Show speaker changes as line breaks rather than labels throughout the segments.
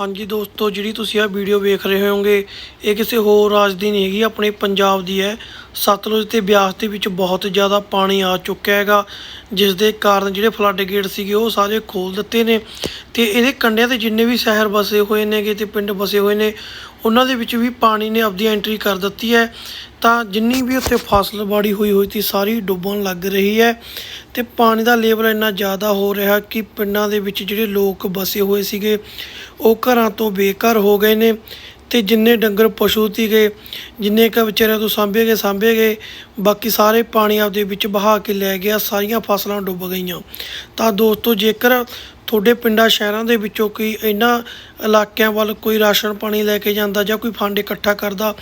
ਹਾਂਜੀ ਦੋਸਤੋ, ਜਿਹੜੀ ਤੁਸੀਂ ਇਹ ਵੀਡੀਓ ਵੇਖ ਰਹੇ ਹੋਵੋਗੇ, ਇਹ ਕਿਸੇ ਹੋਰ ਰਾਜ ਦੀ ਨਹੀਂ ਹੈਗੀ, ਆਪਣੇ ਪੰਜਾਬ ਦੀ ਹੈ। ਸਤਲੁਜ ਤੇ ਬਿਆਸ ਦੇ ਵਿੱਚ ਬਹੁਤ ਜ਼ਿਆਦਾ ਪਾਣੀ ਆ ਚੁੱਕਿਆ ਹੈਗਾ ਜਿਸ ਦੇ ਕਾਰਨ ਜਿਹੜੇ ਫਲੱਡ ਗੇਟ ਸੀਗੇ, ਉਹ ਸਾਰੇ ਖੋਲ ਦਿੱਤੇ ਨੇ। ਤੇ ਇਹਦੇ ਕੰਢਿਆਂ ਤੇ ਜਿੰਨੇ ਵੀ ਸ਼ਹਿਰ ਬਸੇ ਹੋਏ ਨੇਗੇ ਤੇ ਪਿੰਡ ਵਸੇ ਹੋਏ ਨੇ ਉਹਨਾਂ ਦੇ ਵਿੱਚ ਵੀ ਪਾਣੀ ਨੇ ਆਪਦੀ ਐਂਟਰੀ ਕਰ ਦਿੱਤੀ ਹੈ। ਤਾਂ ਜਿੰਨੀ ਵੀ ਉੱਥੇ ਫਸਲ ਬਾੜੀ ਹੋਈ ਹੋਈ ਸੀ, ਸਾਰੀ ਡੁੱਬਣ ਲੱਗ ਰਹੀ ਹੈ ਤੇ ਪਾਣੀ ਦਾ ਲੈਵਲ ਇੰਨਾ ਜ਼ਿਆਦਾ ਹੋ ਰਿਹਾ ਕਿ ਪਿੰਡਾਂ ਦੇ ਵਿੱਚ ਜਿਹੜੇ ਲੋਕ ਬਸੇ ਹੋਏ ਸੀਗੇ, ਉਹ ਘਰਾਂ ਤੋਂ ਬੇਘਰ ਹੋ ਗਏ ਨੇ। ਤੇ ਜਿੰਨੇ ਡੰਗਰ ਪਸ਼ੂ ਸੀਗੇ, ਜਿੰਨੇ ਕ ਵਿਚਾਰਿਆਂ ਤੋਂ ਸਾਂਭੇ ਗਏ ਸਾਂਭੇ ਗਏ, ਬਾਕੀ ਸਾਰੇ ਪਾਣੀ ਆਪਦੇ ਵਿੱਚ ਬਹਾ ਕੇ ਲੈ ਗਿਆ, ਸਾਰੀਆਂ ਫਸਲਾਂ ਡੁੱਬ ਗਈਆਂ। ਤਾਂ ਦੋਸਤੋ, ਜੇਕਰ ਤੁਹਾਡੇ ਪਿੰਡਾਂ, ਸ਼ਹਿਰਾਂ ਦੇ ਵਿੱਚੋਂ ਕੋਈ ਇਹਨਾਂ ਇਲਾਕਿਆਂ ਵੱਲ ਕੋਈ ਰਾਸ਼ਨ ਪਾਣੀ ਲੈ ਕੇ ਜਾਂਦਾ ਜਾਂ ਕੋਈ ਫੰਡ ਇਕੱਠਾ ਕਰਦਾ,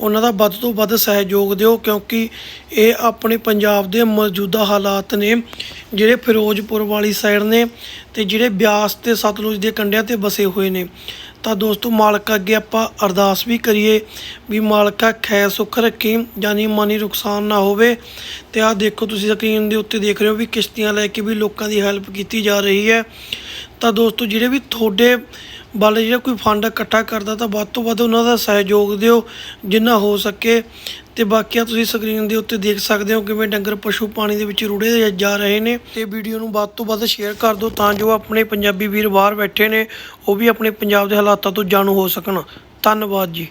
ਉਹਨਾਂ ਦਾ ਵੱਧ ਤੋਂ ਵੱਧ ਸਹਿਯੋਗ ਦਿਓ, ਕਿਉਂਕਿ ਇਹ ਆਪਣੇ ਪੰਜਾਬ ਦੇ ਮੌਜੂਦਾ ਹਾਲਾਤ ਨੇ। ਜਿਹੜੇ ਫਿਰੋਜ਼ਪੁਰ ਵਾਲੀ ਸਾਈਡ ਨੇ ਤੇ ਜਿਹੜੇ ਬਿਆਸ ਤੇ ਸਤਲੁਜ ਦੇ ਕੰਢਿਆਂ ਤੇ ਵਸੇ ਹੋਏ ਨੇ। ਤਾਂ ਦੋਸਤੋ, ਮਾਲਕ ਅੱਗੇ ਆਪਾਂ ਅਰਦਾਸ ਵੀ ਕਰੀਏ ਵੀ ਮਾਲਕਾ ਖੈਰ ਸੁੱਖ ਰੱਖੀ, ਜਾਨੀ ਮਾਨੀ ਨੁਕਸਾਨ ਨਾ ਹੋਵੇ। ਤੇ ਆਹ ਦੇਖੋ ਤੁਸੀਂ ਸਕਰੀਨ ਦੇ ਉੱਤੇ ਦੇਖ ਰਹੇ ਹੋ ਵੀ ਕਿਸ਼ਤੀਆਂ ਲੈ ਕੇ ਵੀ ਲੋਕਾਂ ਦੀ ਹੈਲਪ ਕੀਤੀ ਜਾ ਰਹੀ ਹੈ। ਤਾਂ ਦੋਸਤੋ, ਜਿਹੜੇ ਵੀ ਤੁਹਾਡੇ ਵੱਲ ਜਿਹੜਾ ਕੋਈ ਫੰਡ ਇਕੱਠਾ ਕਰਦਾ ਤਾਂ ਵੱਧ ਤੋਂ ਵੱਧ ਉਹਨਾਂ ਦਾ ਸਹਿਯੋਗ ਦਿਓ, ਜਿੰਨਾ ਹੋ ਸਕੇ। ਤੇ ਬਾਕੀਆਂ ਤੁਸੀਂ ਸਕਰੀਨ ਦੇ ਉੱਤੇ ਦੇਖ ਸਕਦੇ ਹੋ ਕਿਵੇਂ ਡੰਗਰ ਪਸ਼ੂ ਪਾਣੀ ਦੇ ਵਿੱਚ ਰੁੜੇ ਜਾ ਰਹੇ ਨੇ। ਤੇ ਵੀਡੀਓ ਨੂੰ ਵੱਧ ਤੋਂ ਵੱਧ ਸ਼ੇਅਰ ਕਰ ਦਿਓ ਤਾਂ ਜੋ ਆਪਣੇ ਪੰਜਾਬੀ ਵੀਰ ਬਾਹਰ ਬੈਠੇ ਨੇ, ਉਹ ਵੀ ਆਪਣੇ ਪੰਜਾਬ ਦੇ ਹਾਲਾਤਾਂ ਤੋਂ ਜਾਣੂ ਹੋ ਸਕਣ। ਧੰਨਵਾਦ ਜੀ।